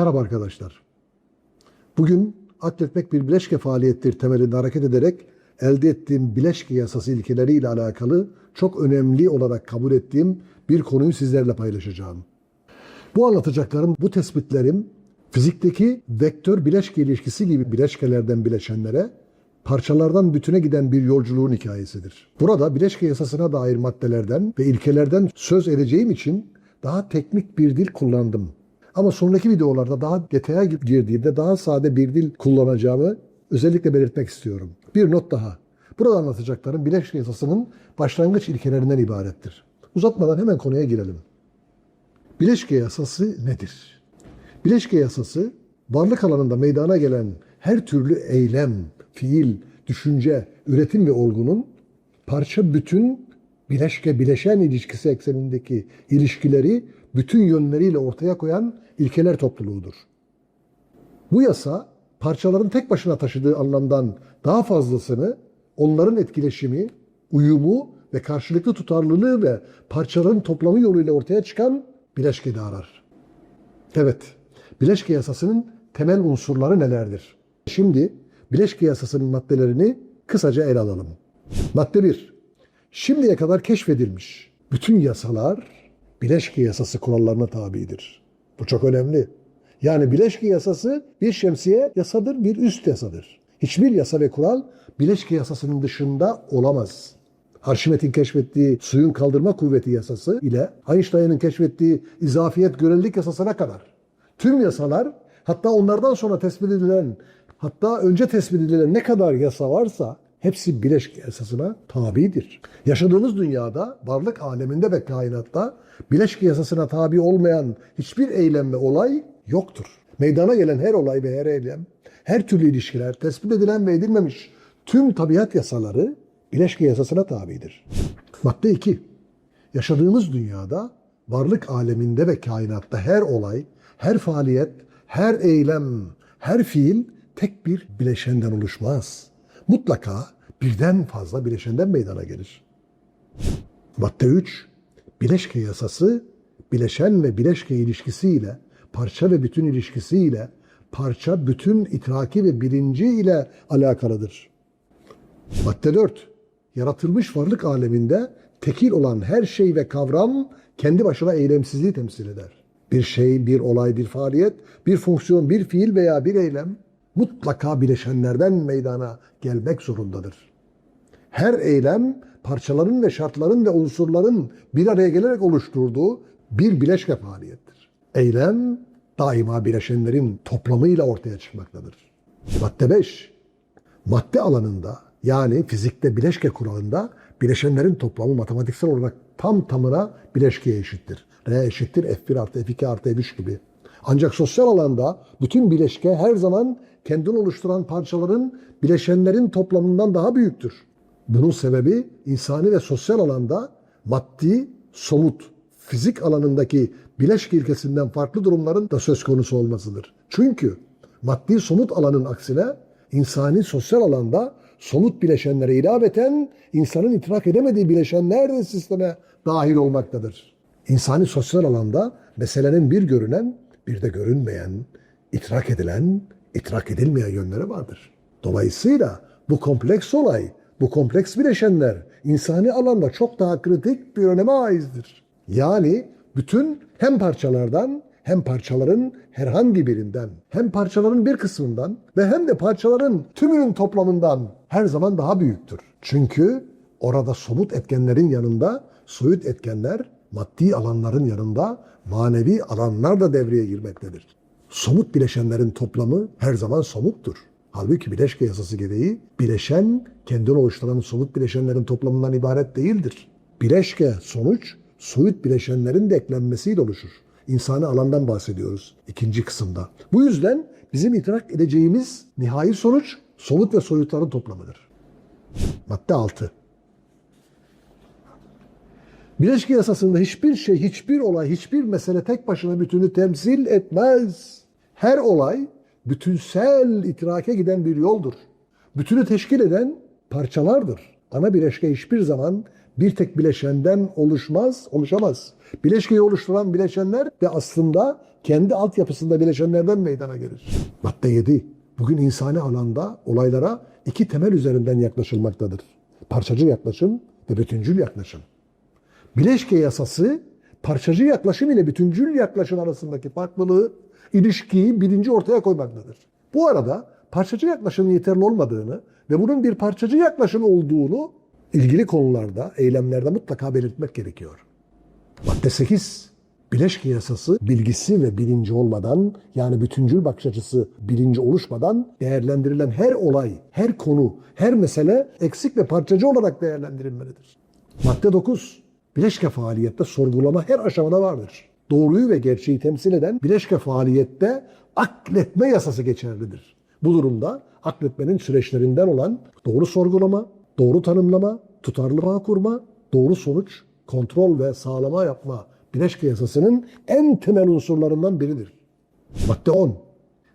Merhaba arkadaşlar. Bugün akletmek bir bileşke faaliyettir temelinde hareket ederek elde ettiğim bileşke yasası ilkeleriyle alakalı çok önemli olarak kabul ettiğim bir konuyu sizlerle paylaşacağım. Bu anlatacaklarım, bu tespitlerim fizikteki vektör bileşke ilişkisi gibi bileşkelerden bileşenlere parçalardan bütüne giden bir yolculuğun hikayesidir. Burada bileşke yasasına dair maddelerden ve ilkelerden söz edeceğim için daha teknik bir dil kullandım. Ama sonraki videolarda daha detaya girdiğimde daha sade bir dil kullanacağımı özellikle belirtmek istiyorum. Bir not daha. Burada anlatacaklarım bileşke yasasının başlangıç ilkelerinden ibarettir. Uzatmadan hemen konuya girelim. Bileşke yasası nedir? Bileşke yasası varlık alanında meydana gelen her türlü eylem, fiil, düşünce, üretim ve olgunun parça bütün bileşke bileşen ilişkisi eksenindeki ilişkileri bütün yönleriyle ortaya koyan ilkeler topluluğudur. Bu yasa parçaların tek başına taşıdığı anlamdan daha fazlasını onların etkileşimi, uyumu ve karşılıklı tutarlılığı ve parçaların toplamı yoluyla ortaya çıkan bileşkede arar. Evet, bileşke yasasının temel unsurları nelerdir? Şimdi bileşke yasasının maddelerini kısaca ele alalım. Madde 1. Şimdiye kadar keşfedilmiş bütün yasalar bileşke yasası kurallarına tabidir. Bu çok önemli. Yani bileşke yasası bir şemsiye yasadır, bir üst yasadır. Hiçbir yasa ve kural bileşke yasasının dışında olamaz. Arşimet'in keşfettiği suyun kaldırma kuvveti yasası ile Einstein'ın keşfettiği izafiyet görelilik yasasına kadar tüm yasalar hatta onlardan sonra tespit edilen hatta önce tespit edilen ne kadar yasa varsa hepsi bileşke yasasına tabidir. Yaşadığımız dünyada, varlık aleminde ve kainatta bileşke yasasına tabi olmayan hiçbir eylem ve olay yoktur. Meydana gelen her olay ve her eylem, her türlü ilişkiler, tespit edilen ve edilmemiş tüm tabiat yasaları bileşke yasasına tabidir. Madde 2. Yaşadığımız dünyada, varlık aleminde ve kainatta her olay, her faaliyet, her eylem, her fiil tek bir bileşenden oluşmaz. Mutlaka birden fazla bileşenden meydana gelir. Madde 3. Bileşke yasası, bileşen ve bileşke ilişkisiyle, parça ve bütün ilişkisiyle, parça, bütün, itraki ve bilinci ile alakalıdır. Madde 4. Yaratılmış varlık aleminde tekil olan her şey ve kavram kendi başına eylemsizliği temsil eder. Bir şey, bir olay, bir faaliyet, bir fonksiyon, bir fiil veya bir eylem mutlaka bileşenlerden meydana gelmek zorundadır. Her eylem parçaların ve şartların ve unsurların bir araya gelerek oluşturduğu bir bileşke faaliyettir. Eylem daima bileşenlerin toplamıyla ortaya çıkmaktadır. Madde 5. Madde alanında yani fizikte bileşke kuralında bileşenlerin toplamı matematiksel olarak tam tamına bileşkeye eşittir. R eşittir F1 artı F2 artı F3 gibi. Ancak sosyal alanda bütün bileşke her zaman kendini oluşturan parçaların bileşenlerin toplamından daha büyüktür. Bunun sebebi insani ve sosyal alanda maddi, somut, fizik alanındaki bileşke ilkesinden farklı durumların da söz konusu olmasıdır. Çünkü maddi somut alanın aksine insani sosyal alanda somut bileşenlere ilaveten insanın idrak edemediği bileşenler de sisteme dahil olmaktadır. İnsani sosyal alanda meselenin bir görünen bir de görünmeyen, idrak edilen, idrak edilmeyen yönleri vardır. Dolayısıyla bu kompleks olay, bu kompleks bileşenler insani alanda çok daha kritik bir öneme aizdir. Yani bütün hem parçalardan hem parçaların herhangi birinden, hem parçaların bir kısmından ve hem de parçaların tümünün toplamından her zaman daha büyüktür. Çünkü orada somut etkenlerin yanında soyut etkenler, maddi alanların yanında manevi alanlar da devreye girmektedir. Somut bileşenlerin toplamı her zaman somuttur. Halbuki bileşke yasası gereği bileşen kendini oluşturan somut bileşenlerin toplamından ibaret değildir. Bileşke sonuç soyut bileşenlerin de eklenmesiyle oluşur. İnsani alandan bahsediyoruz ikinci kısımda. Bu yüzden bizim idrak edeceğimiz nihai sonuç somut ve soyutların toplamıdır. Madde 6. Bileşke yasasında hiçbir şey, hiçbir olay, hiçbir mesele tek başına bütünü temsil etmez. Her olay bütünsel itirake giden bir yoldur. Bütünü teşkil eden parçalardır. Ana bileşke hiçbir zaman bir tek bileşenden oluşmaz, oluşamaz. Bileşkeyi oluşturan bileşenler de aslında kendi altyapısında bileşenlerden meydana gelir. Madde 7. Bugün insani alanda olaylara iki temel üzerinden yaklaşılmaktadır. Parçacı yaklaşım ve bütüncül yaklaşım. Bileşke yasası parçacı yaklaşım ile bütüncül yaklaşım arasındaki farklılığı, ilişkiyi birinci ortaya koymaktadır. Bu arada parçacı yaklaşımın yeterli olmadığını ve bunun bir parçacı yaklaşım olduğunu ilgili konularda, eylemlerde mutlaka belirtmek gerekiyor. Madde 8. Bileşke yasası bilgisi ve bilinci olmadan yani bütüncül bakış açısı bilinci oluşmadan değerlendirilen her olay, her konu, her mesele eksik ve parçacı olarak değerlendirilmelidir. Madde 9. Bileşke faaliyette sorgulama her aşamada vardır. Doğruyu ve gerçeği temsil eden bileşke faaliyette akletme yasası geçerlidir. Bu durumda akletmenin süreçlerinden olan doğru sorgulama, doğru tanımlama, tutarlı bağ kurma, doğru sonuç, kontrol ve sağlama yapma bileşke yasasının en temel unsurlarından biridir. Madde 10.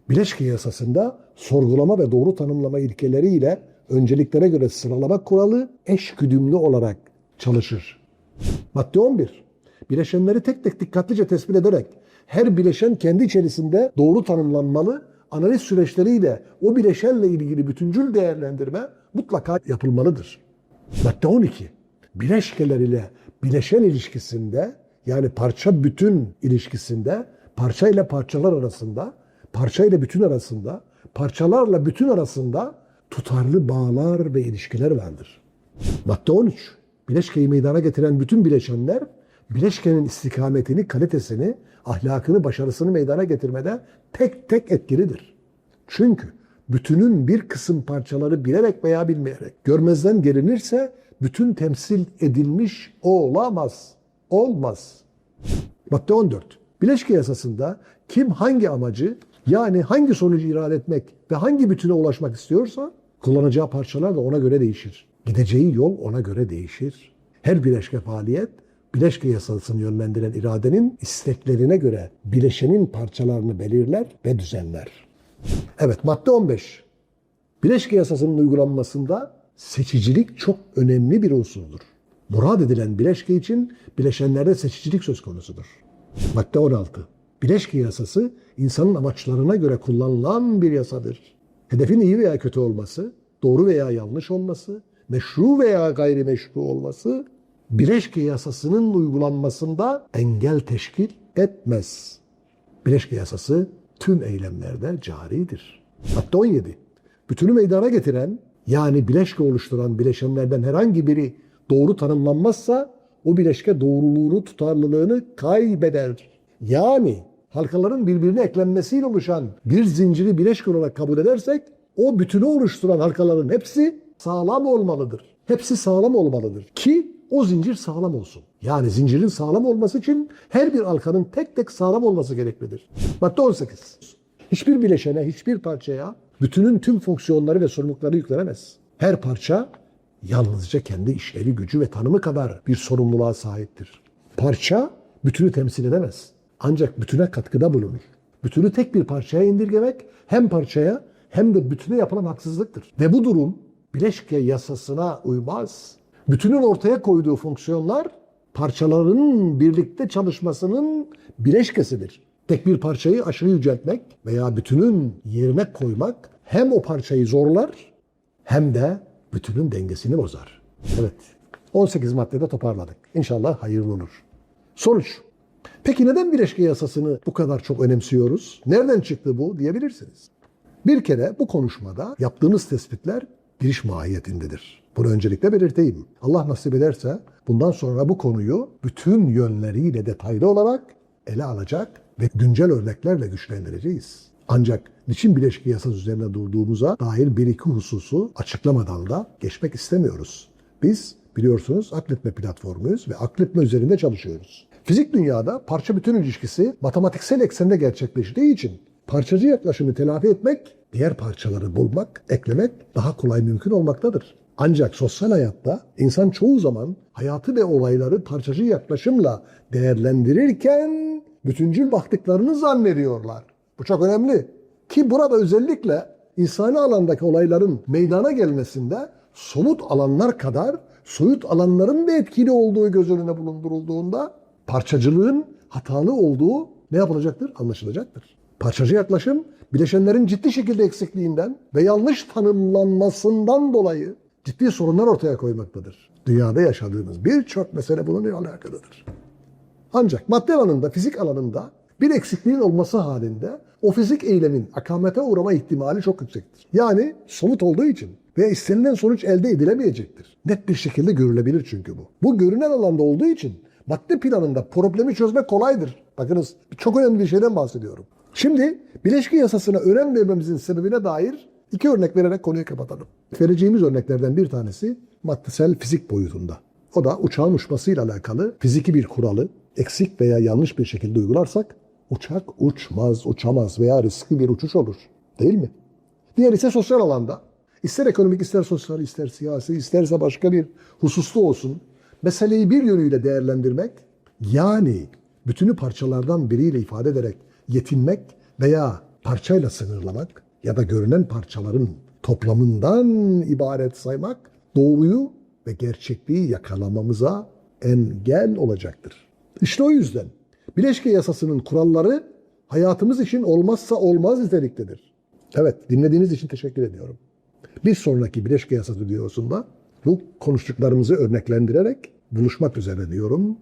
Bileşke yasasında sorgulama ve doğru tanımlama ilkeleriyle önceliklere göre sıralama kuralı eş güdümlü olarak çalışır. Madde 11. Bileşenleri tek tek dikkatlice tespit ederek her bileşen kendi içerisinde doğru tanımlanmalı, analiz süreçleriyle o bileşenle ilgili bütüncül değerlendirme mutlaka yapılmalıdır. Madde 12. Bileşkeler ile bileşen ilişkisinde yani parça bütün ilişkisinde parça ile parçalar arasında, parça ile bütün arasında, parçalarla bütün arasında tutarlı bağlar ve ilişkiler vardır. Madde 13. Bileşkeyi meydana getiren bütün bileşenler bileşkenin istikametini, kalitesini, ahlakını, başarısını meydana getirmede tek tek etkilidir. Çünkü bütünün bir kısım parçaları bilerek veya bilmeyerek görmezden gelinirse bütün temsil edilmiş olamaz. Olmaz. Madde 14. Bileşke yasasında kim hangi amacı yani hangi sonucu irade etmek ve hangi bütüne ulaşmak istiyorsa kullanacağı parçalar da ona göre değişir. Gideceği yol ona göre değişir. Her bileşke faaliyet bileşke yasasını yönlendiren iradenin isteklerine göre bileşenin parçalarını belirler ve düzenler. Evet madde 15. Bileşke yasasının uygulanmasında seçicilik çok önemli bir unsurdur. Murad edilen bileşke için bileşenlerde seçicilik söz konusudur. Madde 16. Bileşke yasası insanın amaçlarına göre kullanılan bir yasadır. Hedefin iyi veya kötü olması, doğru veya yanlış olması, meşru veya gayrimeşru olması bileşke yasasının uygulanmasında engel teşkil etmez. Bileşke yasası tüm eylemlerde caridir. Madde 17. Bütünü meydana getiren yani bileşke oluşturan bileşenlerden herhangi biri doğru tanımlanmazsa o bileşke doğruluğunu, tutarlılığını kaybeder. Yani halkaların birbirine eklenmesiyle oluşan bir zinciri bileşke olarak kabul edersek o bütünü oluşturan halkaların hepsi sağlam olmalıdır. Hepsi sağlam olmalıdır ki o zincir sağlam olsun. Yani zincirin sağlam olması için her bir halkanın tek tek sağlam olması gereklidir. Madde 18. Hiçbir bileşene, hiçbir parçaya bütünün tüm fonksiyonları ve sorumlulukları yüklenemez. Her parça yalnızca kendi işlevi, gücü ve tanımı kadar bir sorumluluğa sahiptir. Parça bütünü temsil edemez. Ancak bütüne katkıda bulunur. Bütünü tek bir parçaya indirgemek hem parçaya hem de bütüne yapılan haksızlıktır. Ve bu durum bileşke yasasına uymaz. Bütünün ortaya koyduğu fonksiyonlar parçaların birlikte çalışmasının bileşkesidir. Tek bir parçayı aşırı yüceltmek veya bütünün yerine koymak hem o parçayı zorlar hem de bütünün dengesini bozar. Evet. 18 maddede toparladık. İnşallah hayırlı olur. Sonuç. Peki neden bileşke yasasını bu kadar çok önemsiyoruz? Nereden çıktı bu diyebilirsiniz. Bir kere bu konuşmada yaptığımız tespitler giriş mahiyetindedir. Bunu öncelikle belirteyim. Allah nasip ederse bundan sonra bu konuyu bütün yönleriyle detaylı olarak ele alacak ve güncel örneklerle güçlendireceğiz. Ancak niçin bileşke yasası üzerine durduğumuza dair bir iki hususu açıklamadan da geçmek istemiyoruz. Biz biliyorsunuz akletme platformuyuz ve akletme üzerinde çalışıyoruz. Fizik dünyada parça bütün ilişkisi matematiksel eksende gerçekleştiği için parçacı yaklaşımı telafi etmek, diğer parçaları bulmak, eklemek daha kolay mümkün olmaktadır. Ancak sosyal hayatta insan çoğu zaman hayatı ve olayları parçacı yaklaşımla değerlendirirken bütüncül baktıklarını zannediyorlar. Bu çok önemli. Ki burada özellikle insani alandaki olayların meydana gelmesinde somut alanlar kadar soyut alanların da etkili olduğu göz önüne bulundurulduğunda parçacılığın hatalı olduğu ne yapılacaktır? Anlaşılacaktır. Parçacı yaklaşım bileşenlerin ciddi şekilde eksikliğinden ve yanlış tanımlanmasından dolayı ciddi sorunlar ortaya koymaktadır. Dünyada yaşadığımız birçok mesele bununla alakalıdır. Ancak madde alanında, fizik alanında bir eksikliğin olması halinde o fizik eylemin akamete uğrama ihtimali çok yüksektir. Yani somut olduğu için ve istenilen sonuç elde edilemeyecektir. Net bir şekilde görülebilir çünkü bu. Bu görünen alanda olduğu için madde planında problemi çözmek kolaydır. Bakınız çok önemli bir şeyden bahsediyorum. Şimdi bileşki yasasına önem vermemizin sebebine dair iki örnek vererek konuyu kapatalım. Vereceğimiz örneklerden bir tanesi maddesel fizik boyutunda. O da uçağın uçmasıyla alakalı fiziki bir kuralı eksik veya yanlış bir şekilde uygularsak uçak uçmaz, uçamaz veya riskli bir uçuş olur. Değil mi? Diğer ise sosyal alanda. İster ekonomik, ister sosyal, ister siyasi, isterse başka bir hususta olsun. Meseleyi bir yönüyle değerlendirmek, yani bütünü parçalardan biriyle ifade ederek yetinmek veya parçayla sınırlamak ya da görünen parçaların toplamından ibaret saymak doğruyu ve gerçekliği yakalamamıza engel olacaktır. İşte o yüzden bileşke yasasının kuralları hayatımız için olmazsa olmaz niteliktedir. Evet dinlediğiniz için teşekkür ediyorum. Bir sonraki bileşke yasası videosunda bu konuştuklarımızı örneklendirerek buluşmak üzere diyorum.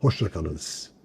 Hoşçakalınız.